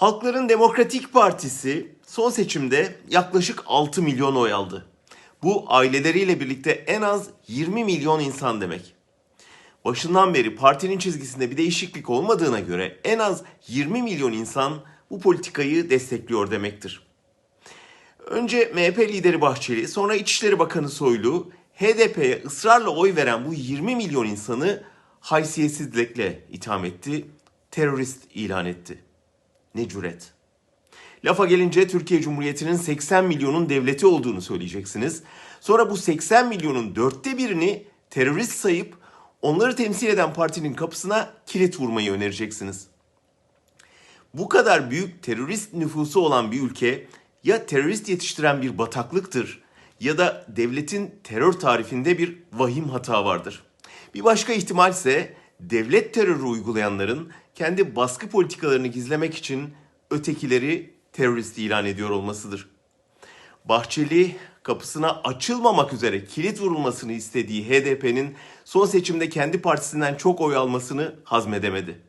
Halkların Demokratik Partisi son seçimde yaklaşık 6 milyon oy aldı. Bu aileleriyle birlikte en az 20 milyon insan demek. Başından beri partinin çizgisinde bir değişiklik olmadığına göre en az 20 milyon insan bu politikayı destekliyor demektir. Önce MHP lideri Bahçeli, sonra İçişleri Bakanı Soylu, HDP'ye ısrarla oy veren bu 20 milyon insanı haysiyetsizlikle itham etti, terörist ilan etti. Ne cüret. Lafa gelince Türkiye Cumhuriyeti'nin 80 milyonun devleti olduğunu söyleyeceksiniz. Sonra bu 80 milyonun dörtte birini terörist sayıp onları temsil eden partinin kapısına kilit vurmayı önereceksiniz. Bu kadar büyük terörist nüfusu olan bir ülke ya terörist yetiştiren bir bataklıktır ya da devletin terör tarifinde bir vahim hata vardır. Bir başka ihtimal ise devlet terörü uygulayanların kendi baskı politikalarını gizlemek için ötekileri terörist ilan ediyor olmasıdır. Bahçeli kapısına açılmamak üzere kilit vurulmasını istediği HDP'nin son seçimde kendi partisinden çok oy almasını hazmedemedi.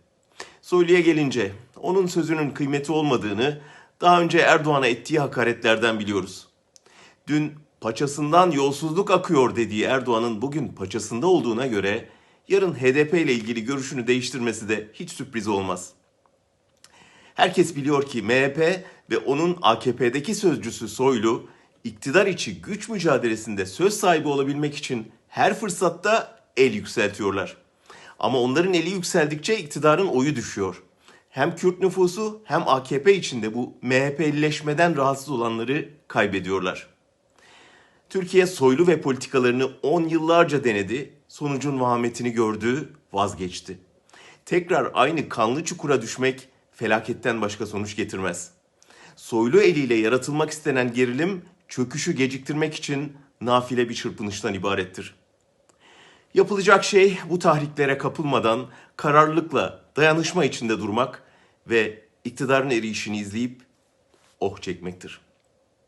Soylu'ya gelince onun sözünün kıymeti olmadığını daha önce Erdoğan'a ettiği hakaretlerden biliyoruz. Dün paçasından yolsuzluk akıyor dediği Erdoğan'ın bugün paçasında olduğuna göre yarın HDP ile ilgili görüşünü değiştirmesi de hiç sürpriz olmaz. Herkes biliyor ki MHP ve onun AKP'deki sözcüsü Soylu iktidar içi güç mücadelesinde söz sahibi olabilmek için her fırsatta el yükseltiyorlar. Ama onların eli yükseldikçe iktidarın oyu düşüyor. Hem Kürt nüfusu hem AKP içinde bu MHP'lileşmeden rahatsız olanları kaybediyorlar. Türkiye soylu ve politikalarını 10 yıllarca denedi, sonucun vahametini gördü, vazgeçti. Tekrar aynı kanlı çukura düşmek felaketten başka sonuç getirmez. Soylu eliyle yaratılmak istenen gerilim çöküşü geciktirmek için nafile bir çırpınıştan ibarettir. Yapılacak şey bu tahriklere kapılmadan kararlılıkla dayanışma içinde durmak ve iktidarın erişini izleyip oh çekmektir.